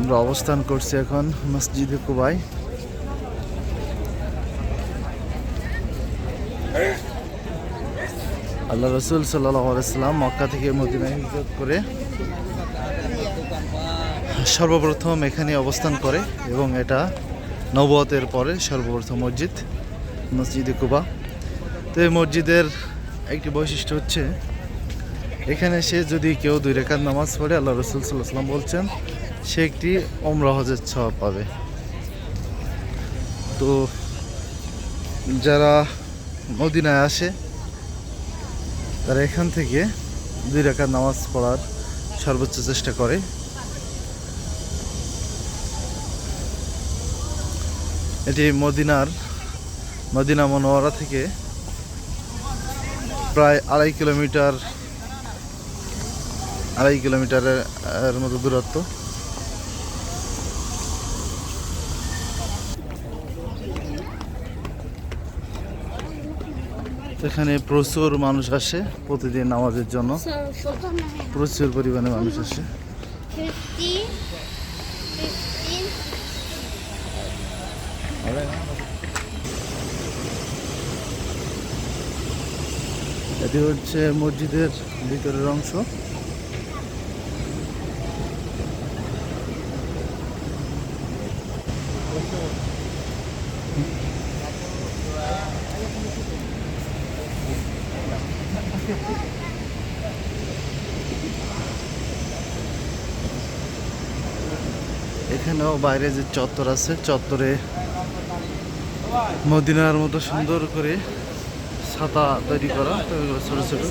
আমরা অবস্থান করছি এখন মসজিদে কুবাই আল্লাহ রসুল সাল্লাম মক্কা থেকে মদিনায় হিজরত করে সর্বপ্রথম এখানে অবস্থান করে এবং এটা নবতের পরে সর্বপ্রথম মসজিদ, মসজিদে কুবা। তো এই মসজিদের একটি বৈশিষ্ট্য হচ্ছে, এখানে সে যদি কেউ দুই রেখার নামাজ পড়ে, আল্লাহ রসুল সাল্লাহ সাল্লাম বলছেন সে একটি ওমরা হজের ছোঁয়া পাবে। তো যারা মদিনায় আসে, তারা এখান থেকে দুই রেখার নামাজ পড়ার সর্বোচ্চ চেষ্টা করে। এটি মদিনার, মদিনা মনোয়ারা থেকে প্রায় আড়াই কিলোমিটার, আড়াই কিলোমিটারের মতো দূরত্ব। এখানে প্রচুর মানুষ আসে প্রতিদিন নামাজের জন্য. প্রচুর পরিমাণে মানুষ আসে। এটি হচ্ছে মসজিদের ভিতরের অংশ। এখানেও বাইরে যে চত্বর আছে, চত্বরে মদিনার মতো সুন্দর করে ছাতা তৈরি করা ছোট ছোট